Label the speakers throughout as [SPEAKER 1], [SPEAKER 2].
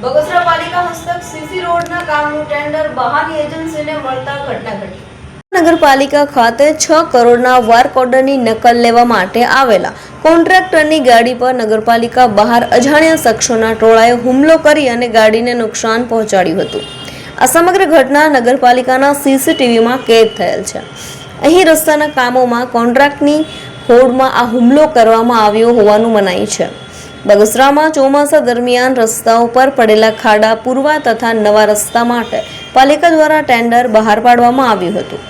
[SPEAKER 1] બગસરા પાલિકા હસ્તક સીસી રોડના કામનું ટેન્ડર બહારની એજન્સીને મળતા ઘટના ઘટી નગરપાલિકા ખાતે છ કરોડના વર્ક ઓર્ડરની નકલ લેવા માટે આવેલા કોન્ટ્રાક્ટરની ગાડી પર નગરપાલિકા બહાર અજાણ્યા શખ્સોના ટોળાએ હુમલો કરી અને ગાડીને નુકસાન પહોંચાડ્યું હતું. આ સમગ્ર ઘટના નગરપાલિકાના સીસીટીવીમાં કેદ થયેલ છે. અહીં રસ્તાના કામોમાં કોન્ટ્રાક્ટની હોડમાં આ હુમલો કરવામાં આવ્યો હોવાનું મનાય છે. બગસરામાં ચોમાસા દરમિયાન રસ્તા ઉપર પડેલા ખાડા પૂરવા તથા નવા રસ્તા માટે પાલિકા દ્વારા ટેન્ડર બહાર પાડવામાં આવ્યું હતું.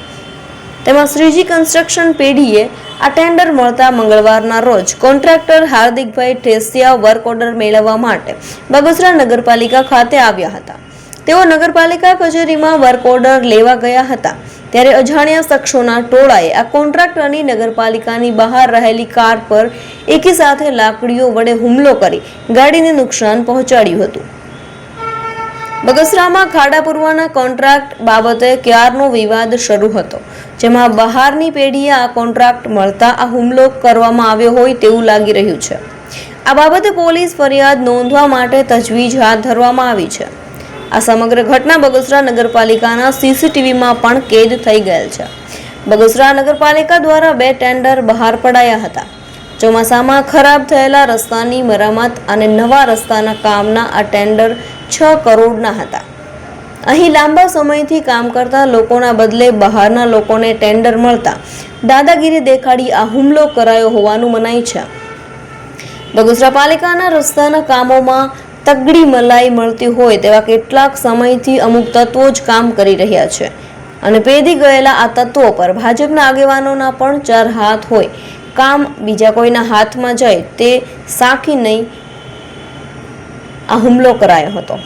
[SPEAKER 1] તેમાં શ્રીજી કન્સ્ટ્રક્શન પેઢીએ આ ટેન્ડર મળતા મંગળવારના રોજ contractor Hardikbhai Thesiya work order મેળવવા માટે બગસરા નગરપાલિકા ખાતે આવ્યા હતા. તેઓ નગરપાલિકા કચેરીમાં વર્ક ઓર્ડર લેવા ગયા હતા. ત્યારે અજાણ્યા શખ્સોના ટોળાએ આ કોન્ટ્રાક્ટરની નગરપાલિકાની બહાર રહેલી કાર પર એકી સાથે લાકડીઓ વડે હુમલો કરી ગાડીને નુકસાન પહોંચાડ્યું હતું. બગસરામાં ખાડા પૂરવાના કોન્ટ્રાક્ટ બાબતે ક્યારનો વિવાદ શરૂ હતો, જેમાં બહારની પેઢીએ આ કોન્ટ્રાક્ટ મળતા આ હુમલો કરવામાં આવ્યો હોય તેવું લાગી રહ્યું છે. આ બાબતે પોલીસ ફરિયાદ નોંધવા માટે તજવીજ હાથ ધરવામાં આવી છે. આ સમગ્ર ઘટના બગસરા નગરપાલિકાના સીસીટીવીમાં પણ કેદ થઈ ગયેલ છે. બગસરા નગરપાલિકા દ્વારા બે ટેન્ડર બહાર પડાયા હતા. ચોમાસામાં ખરાબ થયેલા રસ્તાની મરામત અને નવા રસ્તાના કામના આ ટેન્ડર છ કરોડના હતા. અહીં લાંબા સમયથી કામ કરતા લોકોના બદલે બહારના લોકોને ટેન્ડર મળતા દાદાગીરી દેખાડી આ હુમલો કરાયો હોવાનું મનાય છે. બગસરા પાલિકાના રસ્તાના કામોમાં તગડી મલાઈ મળતી હોય તેવા કેટલાક સમયથી અમુક તત્વો જ કામ કરી રહ્યા છે. અને પેદી ગયેલા આ તત્વો પર ભાજપના આગેવાનોના પણ ચાર હાથ હોય. કામ બીજા કોઈના હાથમાં જાય તે સાખી નહીં આ હુમલો કરાયો હતો.